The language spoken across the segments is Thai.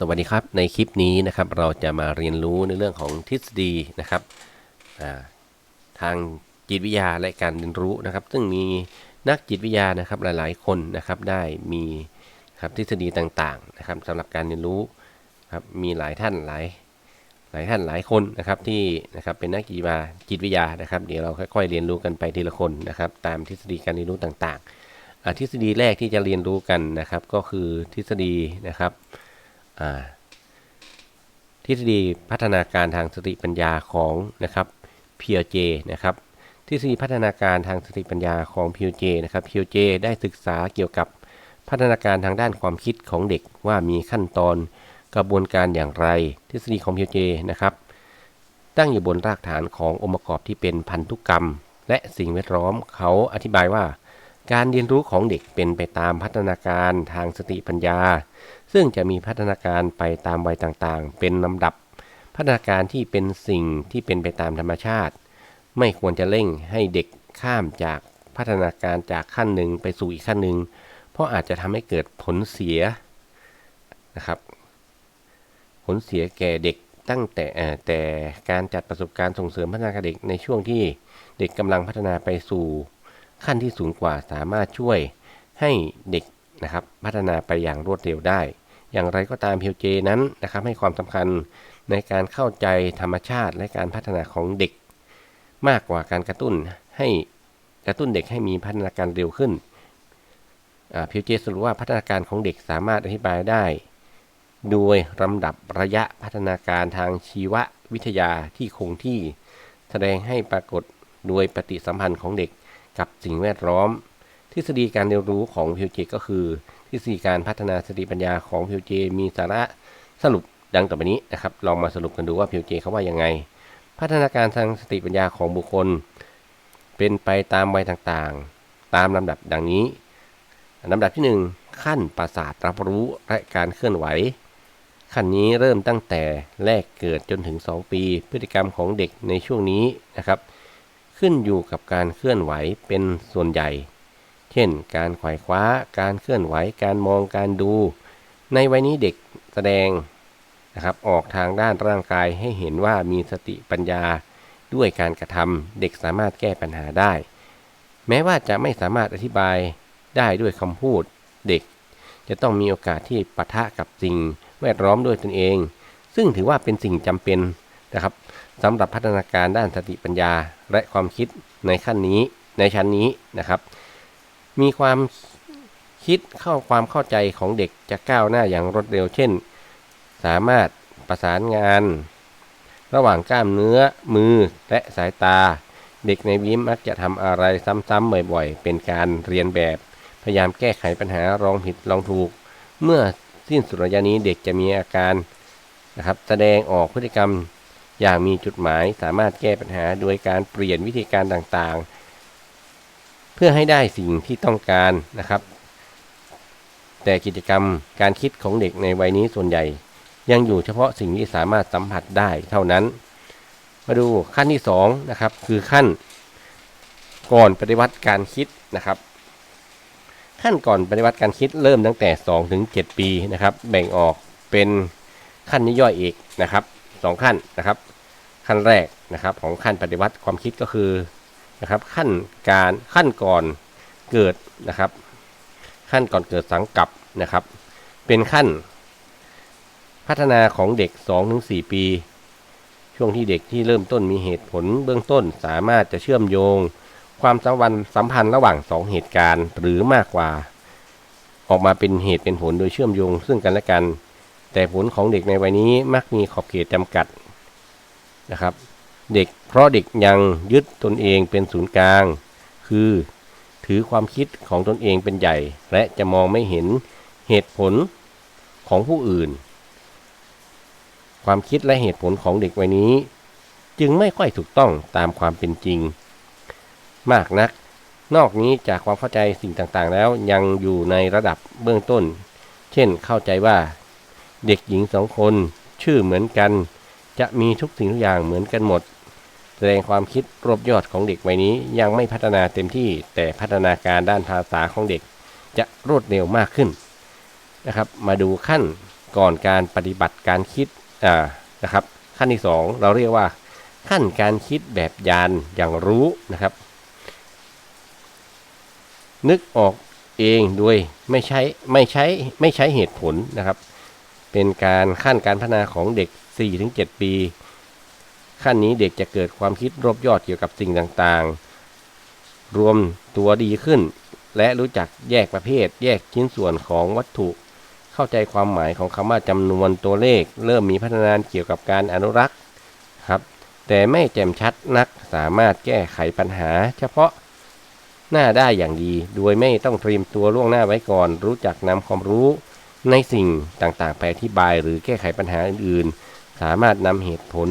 สวัสดีครับในคลิปนี้นะครับเราจะมาเรียนรู้ในเรื่องของทฤษฎีนะครับาทางจิตวิทยาและการเรียนรู้นะครับ ซึ่งมีนักจิตวิทยานะครับหลายๆคนนะครับได้มีครับทฤษฎีต่างๆนะครับสำหรับการเรียนรู้ครับมีหลายท่านหลายหลายท่านหลายคนนะครับที่นะครับเป็นนักจิตวิทยาจิตวิทยานะครับ เดี๋ยวเราค่อยๆเรียนรู้กันไปทีละคนนะครับ ตามทฤษฎีการเรียนรู้ต่างๆอ่าทฤษฎีแรกที่จะเรียนรู้กันนะครับ ก็คือทฤษฎีนะครับ ทฤษฎีพัฒนาการทางสติปัญญาของนะครับเพียเจนะครับทฤษฎีพัฒนาการทางสติปัญญาของพิวเจนะครับพิวเจได้ศึกษาเกี่ยวกับพัฒนาการทางด้านความคิดของเด็กว่ามีขั้นตอนกระบวนการอย่างไร ทฤษฎีของพิวเจนะครับ ตั้งอยู่บนรากฐานขององค์ประกอบที่เป็นพันธุกรรม และสิ่งแวดล้อมเขาอธิบายว่า การเรียนรู้ของเด็กเป็นไปตามพัฒนาการทางสติปัญญา ซึ่งจะมีพัฒนาการไปตามวัยต่างๆ เป็นลำดับ พัฒนาการที่เป็นสิ่งที่เป็นไปตามธรรมชาติ ไม่ควรจะเร่งให้เด็กข้ามจากพัฒนาการจากขั้นหนึ่งไปสู่อีกขั้นหนึ่ง เพราะอาจจะทำให้เกิดผลเสียนะครับ ผลเสียแก่เด็กตั้งแต่แต่การจัดประสบการณ์ส่งเสริมพัฒนาการเด็กในช่วงที่เด็กกำลังพัฒนาไปสู่ ขั้นที่สูงกว่าสามารถช่วยให้เด็กนะครับพัฒนาไปอย่างรวดเร็วได้ อย่างไรก็ตามพิวเจนั้นนะครับให้ความสำคัญในการเข้าใจธรรมชาติและการพัฒนาของเด็ก มากกว่าการกระตุ้นให้กระตุ้นเด็กให้มีพัฒนาการเร็วขึ้นพิวเจสรุปว่าพัฒนาการของเด็กสามารถอธิบายได้ โดยลำดับระยะพัฒนาการทางชีววิทยาที่คงที่ แสดงให้ปรากฏโดยปฏิสัมพันธ์ของเด็ก กับสิ่งแวดล้อม ทฤษฎีการเรียนรู้ของพิวเจก็คือ ทฤษฎีการพัฒนาสติปัญญาของพิวเจมีสาระสรุปดังต่อไปนี้นะครับ ลองมาสรุปกันดูว่าพิวเจเขาว่ายังไง พัฒนาการทางสติปัญญาของบุคคล เป็นไปตามวัยต่างๆ ตามลำดับดังนี้ลำดับที่ 1 ขั้นประสาทรับรู้และการเคลื่อนไหว ขั้นนี้เริ่มตั้งแต่แรกเกิดจนถึง 2 ปี พฤติกรรมของเด็กในช่วงนี้นะครับ ขึ้นอยู่กับการเคลื่อนไหวเป็นส่วนใหญ่ เช่น การขว่คว้า การเคลื่อนไหว การมอง การดู ในวัยนี้เด็กแสดงนะครับออกทางด้านร่างกายให้เห็นว่ามีสติปัญญาด้วยการกระทำเด็กสามารถแก้ปัญหาได้ แม้ว่าจะไม่สามารถอธิบายได้ด้วยคำพูดเด็ก จะต้องมีโอกาสที่ปะทะกับสิ่งแวดล้อมด้วยตนเอง ซึ่งถือว่าเป็นสิ่งจำเป็นนะครับ สำหรับพัฒนาการด้านสติปัญญาและความคิดในขั้นนี้ในชั้นนี้นะครับ มีความคิดเข้าความเข้าใจของเด็กจะก้าวหน้าอย่างรวดเร็ว เช่น สามารถประสานงาน ระหว่างกล้ามเนื้อมือและสายตา เด็กในวิมมักจะทำอะไรซ้ำๆบ่อยๆ เป็นการเรียนแบบ พยายามแก้ไขปัญหาลองผิดลองถูก เมื่อสิ้นสุดระยะนี้เด็กจะมีอาการนะครับแสดงออกพฤติกรรม อย่างมีจุดหมายสามารถแก้ปัญหาโดยการเปลี่ยนวิธีการต่างๆ เพื่อให้ได้สิ่งที่ต้องการนะครับ แต่กิจกรรมการคิดของเด็กในวัยนี้ส่วนใหญ่ ยังอยู่เฉพาะสิ่งที่สามารถสัมผัสได้เท่านั้น มาดูขั้นที่2นะครับคือขั้นก่อนปฏิวัติการคิดนะครับ ขั้นก่อนปฏิวัติการคิดเริ่มตั้งแต่2ถึง7ปีนะครับ แบ่งออกเป็นขั้นย่อยๆอีกนะครับ สองขั้นนะครับ ขั้นแรกนะครับของขั้นปฏิวัติความคิดก็คือนะครับขั้นการขั้นก่อนเกิดนะครับ ขั้นก่อนเกิดสังกับนะครับ เป็นขั้นพัฒนาของเด็ก 2-4 ปี ช่วงที่เด็กที่เริ่มต้นมีเหตุผลเบื้องต้นสามารถจะเชื่อมโยง ความสัมพันธ์สัมพันธ์ระหว่าง 2 เหตุการณ์หรือมากกว่า ออกมาเป็นเหตุเป็นผลโดยเชื่อมโยงซึ่งกันและกัน แต่ผลของเด็กในวัยนี้มักมีขอบเขตจำกัดนะครับ เด็กเพราะเด็กยังยึดตนเองเป็นศูนย์กลาง คือถือความคิดของตนเองเป็นใหญ่ และจะมองไม่เห็นเหตุผลของผู้อื่น ความคิดและเหตุผลของเด็กวัยนี้ จึงไม่ค่อยถูกต้องตามความเป็นจริง มากนัก นอกนี้จากความเข้าใจสิ่งต่างๆ แล้วยังอยู่ในระดับเบื้องต้น เช่นเข้าใจว่า เด็กหญิงสองคน ชื่อเหมือนกัน จะมีทุกสิ่งทุกอย่างเหมือนกันหมด แสดงความคิดรวบยอดของเด็กวัยนี้ยังไม่พัฒนาเต็มที่แต่พัฒนาการด้านภาษาของเด็กจะรวดเร็วมากขึ้นนะครับ มาดูขั้นก่อนการปฏิบัติการคิดอ่านะครับ ขั้นที่ 2 เราเรียกว่า ขั้นการคิดแบบยานอย่างรู้นะครับ นึกออกเองโดยไม่ใช้ไม่ใช้ไม่ใช้เหตุผลนะครับ เป็นการขั้นการพัฒนาของเด็ก 4-7 ปี ขั้นนี้เด็กจะเกิดความคิดรบยอดเกี่ยวกับสิ่งต่างๆ รวมตัวดีขึ้น และรู้จักแยกประเภท แยกชิ้นส่วนของวัตถุ เข้าใจความหมายของคำว่าจำนวนตัวเลข เริ่มมีพัฒนาเกี่ยวกับการอนุรักษ์ครับ แต่ไม่แจ่มชัดนักสามารถแก้ไขปัญหา เฉพาะหน้าได้อย่างดี โดยไม่ต้องเตรียมตัวล่วงหน้าไว้ก่อน รู้จักนำความรู้ ในสิ่งต่างๆ ไปอธิบายหรือแก้ไขปัญหาอื่นๆ สามารถนำเหตุผล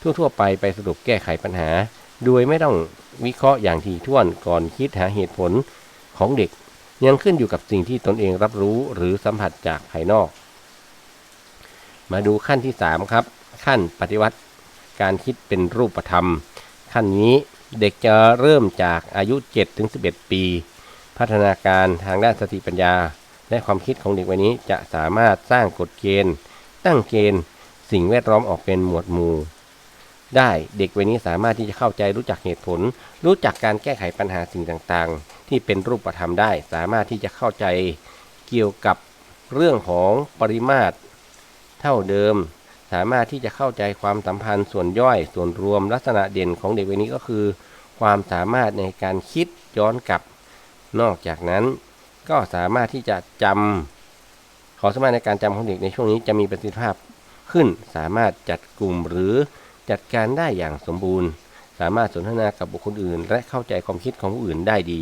ทั่วๆ ไปไปสรุปแก้ไขปัญหา โดยไม่ต้องวิเคราะห์อย่างถี่ถ้วนก่อนคิดหาเหตุผลของเด็ก ยังขึ้นอยู่กับสิ่งที่ตนเองรับรู้หรือสัมผัสจากภายนอก มาดูขั้นที่ 3 ครับ ขั้นปฏิวัติ การคิดเป็นรูปธรรม ขั้นนี้เด็กจะเริ่มจากอายุ 7-11 ปี พัฒนาการทางด้านสติปัญญา และความคิดของเด็กวัยนี้จะสามารถสร้างกฎเกณฑ์ ตั้งเกณฑ์ สิ่งแวดล้อมออกเป็นหมวดหมู่ ได้เด็กวัยนี้สามารถที่จะเข้าใจรู้จักเหตุผล รู้จักการแก้ไขปัญหาสิ่งต่างๆ ที่เป็นรูปธรรมได้ สามารถที่จะเข้าใจเกี่ยวกับเรื่องของปริมาตร เท่าเดิม สามารถที่จะเข้าใจความสัมพันธ์ส่วนย่อยส่วนรวมลักษณะเด่นของเด็กวัยนี้ก็คือ ความสามารถในการคิดย้อนกลับ นอกจากนั้น ก็สามารถที่จะจำขอสามารถในการจำของเด็กในช่วงนี้จะมีประสิทธิภาพขึ้น สามารถจัดกลุ่มหรือจัดการได้อย่างสมบูรณ์ สามารถสนทนากับบุคคลอื่น และเข้าใจความคิดของผู้อื่นได้ดี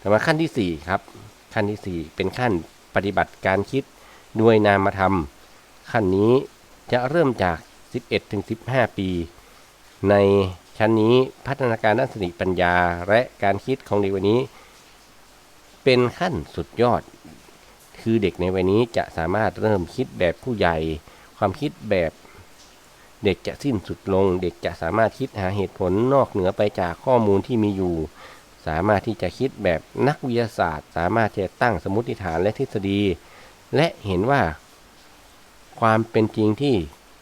ต่อมาขั้นทีสี่4 ครับ ขั้นที่ 4 เป็นขั้นปฏิบัติการคิดด้วยนามธรรม ขั้นนี้จะเริ่มจาก 11-15 ปี ในชั้นนี้พัฒนาการด้านสติปัญญาและการคิดของเด็กวัยนี้ เป็นขั้นสุดยอด คือเด็กในวัยนี้จะสามารถเริ่มคิดแบบผู้ใหญ่ ความคิดแบบเด็กจะสิ้นสุดลง เด็กจะสามารถคิดหาเหตุผลนอกเหนือไปจากข้อมูลที่มีอยู่ สามารถที่จะคิดแบบนักวิทยาศาสตร์ สามารถจะตั้งสมมติฐานและทฤษฎี และเห็นว่า ความเป็นจริงที่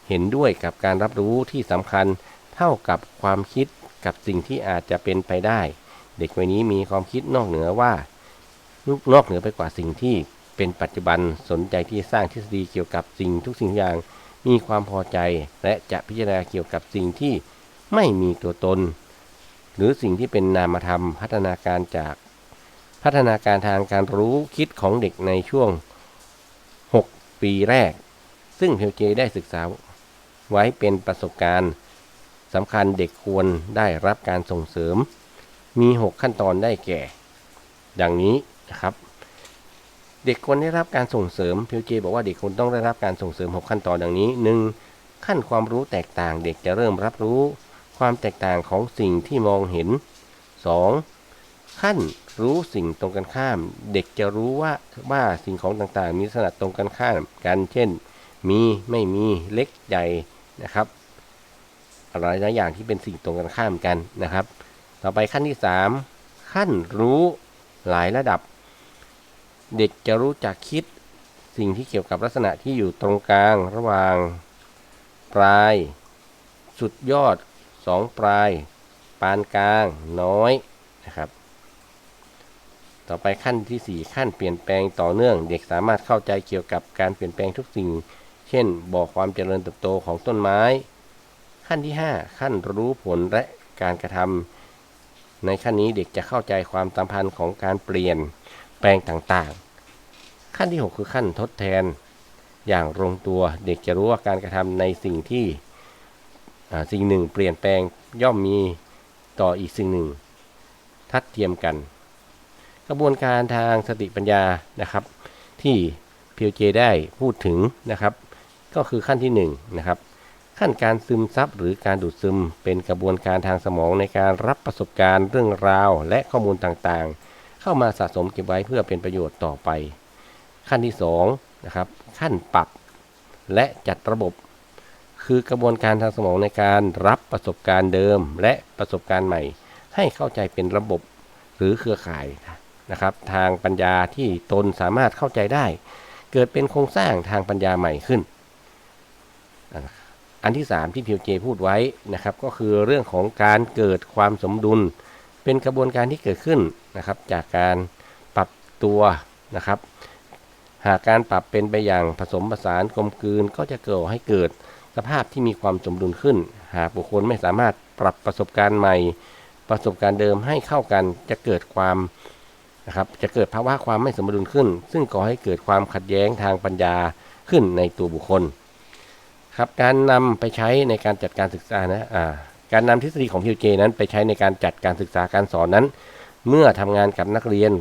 เห็นด้วยกับการรับรู้ที่สำคัญเท่ากับความคิดกับสิ่งที่อาจจะเป็นไปได้ เด็กวัยนี้มีความคิดนอกเหนือว่า นอกเหนือไปกว่าสิ่งที่เป็นปัจจุบันสนใจที่สร้างทฤษฎีเกี่ยวกับสิ่งทุกสิ่งอย่าง มีความพอใจและจะพิจารณาเกี่ยวกับสิ่งที่ไม่มีตัวตน หรือสิ่งที่เป็นนามธรรมพัฒนาการจากพัฒนาการทางการรู้คิดของเด็กในช่วง 6 ปีแรก ซึ่งเพียวเจได้ศึกษาไว้เป็นประสบการณ์สำคัญเด็กควรได้รับการส่งเสริม มี 6 ขั้นตอนได้แก่ ดังนี้ นะครับ เด็กควรได้รับการส่งเสริมพียวเจบอกว่าเด็กควรต้องได้รับการส่งเสริม 6 ขั้นตอนดังนี้ 1. ขั้นความรู้แตกต่างเด็กจะเริ่มรับรู้ ความแตกต่างของสิ่งที่มองเห็น 2. ขั้นรู้สิ่งตรงกันข้าม เด็กจะรู้ว่าว่าสิ่งของต่างๆ มีลักษณะตรงกันข้ามกัน เช่น มีไม่มีเล็กใหญ่นะครับอะไรหลายอย่างที่เป็นสิ่งตรงกันข้ามกันนะครับ ต่อไปขั้นที่ 3 ขั้นรู้หลายระดับ เด็กจะรู้จักคิดสิ่งที่เกี่ยวกับลักษณะที่อยู่ตรงกลางระหว่าง ปลาย สุดยอด2ปลาย ปานกลางน้อยนะครับ ต่อไปขั้นทีสี่ 4 ขั้นเปลี่ยนแปลงต่อเนื่อง เด็กสามารถเข้าใจเกี่ยวกับการเปลี่ยนแปลงทุกสิ่ง เช่น บอกความเจริญเติบโตของต้นไม้ ขั้นที่ 5 ขั้นรู้ผลและการกระทำในขั้นนี้เด็กจะเข้าใจความสัมพันธ์ของการเปลี่ยน แปลงต่างๆ ขั้นที่ 6 คือขั้นทดแทน อย่างลงตัวเด็กจะรู้ว่าการกระทำในสิ่งที่สิ่งหนึ่งเปลี่ยนแปลงย่อมมีต่ออีกสิ่งหนึ่ง ทัดเทียมกัน กระบวนการทางสติปัญญานะครับ ที่พีเจได้พูดถึงนะครับ ก็คือขั้นที่1นะครับขั้นการซึมซับหรือการดูดซึมเป็นกระบวนการทางสมองในการรับประสบการณ์เรื่องราวและข้อมูลต่างๆ เข้ามาสะสมเก็บไว้เพื่อเป็นประโยชน์ต่อไป ขั้นที่2นะครับขั้นปรับและจัดระบบ คือกระบวนการทางสมองในการรับประสบการณ์เดิม และประสบการณ์ใหม่ ให้เข้าใจเป็นระบบหรือเครือข่ายนะครับ ทางปัญญาที่ตนสามารถเข้าใจได้ เกิดเป็นโครงสร้างทางปัญญาใหม่ขึ้น อันที่ 3 ที่พิวเจพูดไว้นะครับ ก็คือเรื่องของการเกิดความสมดุล เป็นกระบวนการที่เกิดขึ้นนะครับ จากการปรับตัวนะครับ หากการปรับเป็นไปอย่างผสมผสานกลมกลืนก็จะเกิดให้เกิดสภาพที่มีความสมดุลขึ้น หากบุคคลไม่สามารถปรับประสบการณ์ใหม่ ประสบการณ์เดิมให้เข้ากันจะเกิดความนะครับจะเกิดภาวะความไม่สมดุลขึ้น ซึ่งก่อให้เกิดความขัดแย้งทางปัญญาขึ้นในตัวบุคคลครับการนำไปใช้ในการจัดการศึกษานะอ่า การนำทฤษฎีของพิวเจนั้นไปใช้ในการจัดการศึกษาการสอนนั้น เมื่อทำงานกับนักเรียน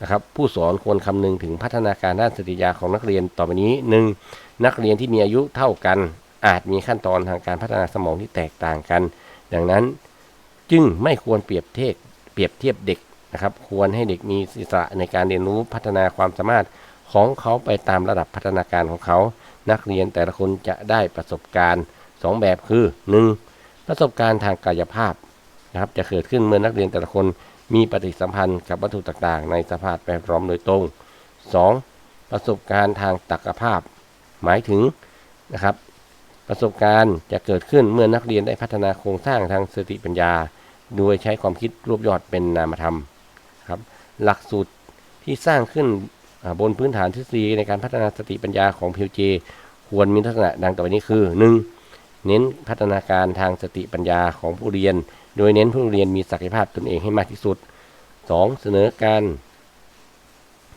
นะครับผู้สอนควรคำนึงถึงพัฒนาการด้านสติปัญญาของนักเรียนต่อไปนี้ 1. นักเรียนที่มีอายุเท่ากัน อาจมีขั้นตอนทางการพัฒนาสมองที่แตกต่างกัน ดังนั้นจึงไม่ควรเปรียบเทียบเปรียบเทียบเด็กนะครับ ควรให้เด็กมีอิสระในการเรียนรู้พัฒนาความสามารถของเขาไปตามระดับพัฒนาการของเขา นักเรียนแต่ละคนจะได้ประสบการณ์ 2 แบบคือ 1. ประสบการณ์ทางกายภาพนะครับจะเกิดขึ้นเมื่อนักเรียนแต่ละคนมีปฏิสัมพันธ์กับวัตถุต่างๆ ในสภาพแวดล้อมโดยตรง 2. ประสบการณ์ทางตรรกภาพ หมายถึงนะครับประสบการณ์จะเกิดขึ้นเมื่อนักเรียนได้พัฒนาโครงสร้างทางสติปัญญา โดยใช้ความคิดรวบยอดเป็นนามธรรมครับหลักสูตรที่สร้างขึ้นบนพื้นฐานทฤษฎีในการพัฒนาสติปัญญาของพิวเจ ควรมีลักษณะดังต่อไปนี้คือ 1. เน้นพัฒนาการทางสติปัญญาของผู้เรียน โดยเน้นผู้เรียนมีศักยภาพตนเองให้มากที่สุด 2. เสนอการ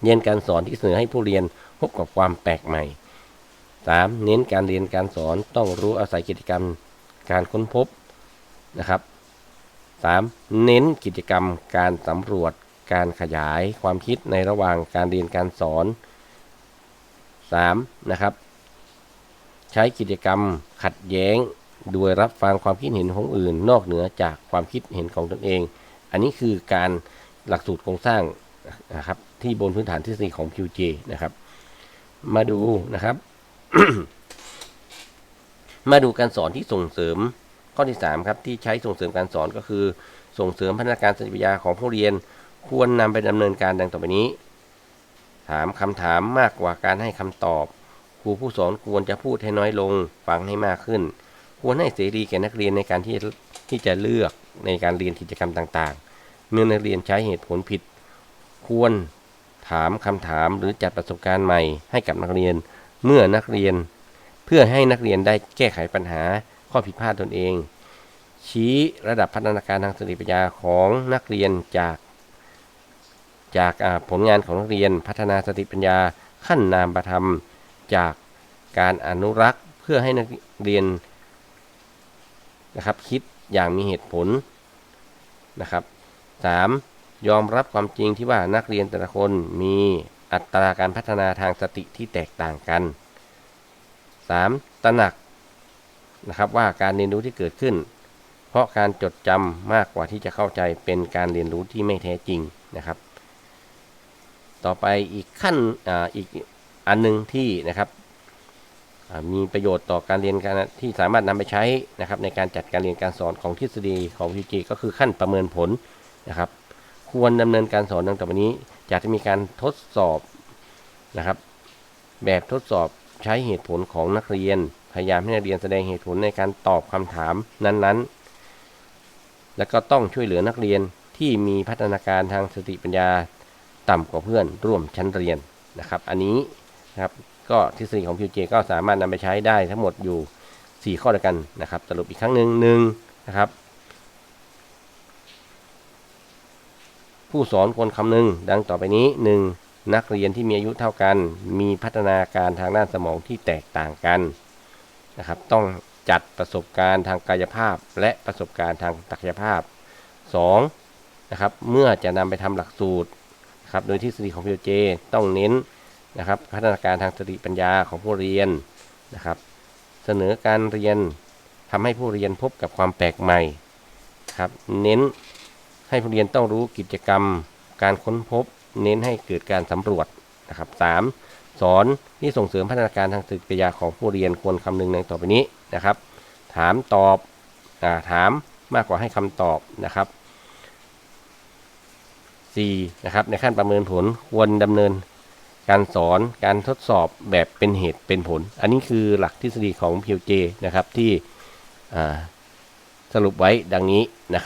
เรียนการสอนที่เสนอให้ผู้เรียนพบกับความแปลกใหม่ 3. เน้นการเรียนการสอนต้องรู้อาศัยกิจกรรมการค้นพบนะครับ 3. เน้นกิจกรรมการสำรวจการขยายความคิดในระหว่างการเรียนการสอน 3. นะครับ ใช้กิจกรรมขัดแย้ง โดยรับฟังความคิดเห็นของอื่น นอกเหนือจากความคิดเห็นของตนเอง อันนี้คือการหลักสูตรโครงสร้างนะครับที่บนพื้นฐานทฤษฎีของ QJ นะครับ มาดูนะครับ มาดูการสอนที่ส่งเสริมข้อที่ 3 ครับที่ใช้ส่งเสริมการสอนก็คือ ส่งเสริมพัฒนาการสติปัญญาของผู้เรียน ควรนำไปดำเนินการดังต่อไปนี้ ถามคำถามมากกว่าการให้คำตอบ รูผู้สอนควรจะพูดให้น้อยลง ฟังให้มากขึ้น ควรให้เสรีแก่นักเรียนในการที่ที่จะเลือกในการเรียนกิจกรรมต่างๆ เมื่อนักเรียนใช้เหตุผลผิด ควรถามคำถามหรือจัดประสบการณ์ใหม่ให้กับนักเรียน เมื่อนักเรียน เพื่อให้นักเรียนได้แก้ไขปัญหาข้อผิดพลาดตนเอง ชี้ระดับพัฒนาการทางสติปัญญาของนักเรียนจาก จากผลงานของนักเรียนพัฒนาสติปัญญาขั้นนามประธรรม จากการอนุรักษ์เพื่อให้นักเรียนนะครับ คิดอย่างมีเหตุผลนะครับ 3. ยอมรับความจริงที่ว่านักเรียนแต่ละคนมีอัตราการพัฒนาทางสติที่แตกต่างกัน 3. ตระหนักนะครับว่าการเรียนรู้ที่เกิดขึ้น เพราะการจดจำมากกว่าที่จะเข้าใจเป็นการเรียนรู้ที่ไม่แท้จริงนะครับ ต่อไปอีกขั้นออีก อันหนึ่งที่นะครับมีประโยชน์ต่อการเรียนการที่สามารถนำไปใช้นะครับในการจัดการเรียนการสอนของทฤษฎีของพีจีก็คือขั้นประเมินผลนะครับ ควรดำเนินการสอนดังต่อไปนี้จะจะมีการทดสอบนะครับ แบบทดสอบใช้เหตุผลของนักเรียน พยายามให้นักเรียนแสดงเหตุผลในการตอบคำถามนั้นๆ แล้วก็ต้องช่วยเหลือนักเรียนที่มีพัฒนาการทางสติปัญญา ต่ำกว่าเพื่อนร่วมชั้นเรียนนะครับ อันนี้ นะครับ ก็ทฤษฎีของ QJ ก็สามารถนำไปใช้ได้ทั้งหมดอยู่ 4 ข้อด้วยกันนะครับ สรุปอีกครั้งหนึ่งหนึ่งนะครับ ผู้สอนควรคำนึงดังต่อไปนี้ 1. นักเรียนที่มีอายุเท่ากัน มีพัฒนาการทางด้านสมองที่แตกต่างกันนะครับ ต้องจัดประสบการณ์ทางกายภาพ และประสบการณ์ทางตรรกภาพ 2. นะครับ เมื่อจะนำไปทำหลักสูตรครับโดยทฤษฎีของ PJ ต้องเน้น นะครับพัฒนาการทางสติปัญญาของผู้เรียนนะครับ เสนอการเรียนทำให้ผู้เรียนพบกับความแปลกใหม่ครับเน้นให้ผู้เรียนต้องรู้กิจกรรม การค้นพบ เน้นให้เกิดการสำรวจนะครับสามสอนที่ส่งเสริมพัฒนาการทางสติปัญญาของผู้เรียนควรคำนึงในต่อไปนี้นะครับ ถามตอบอถามมากกว่าให้คำตอบนะครับ 4. นะครับในขั้นประเมินผลควรดำเนิน การสอนการทดสอบแบบเป็นเหตุเป็นผล อันนี้คือหลักทฤษฎีของ PLJ นะครับที่สรุปไว้ดังนี้นะครับ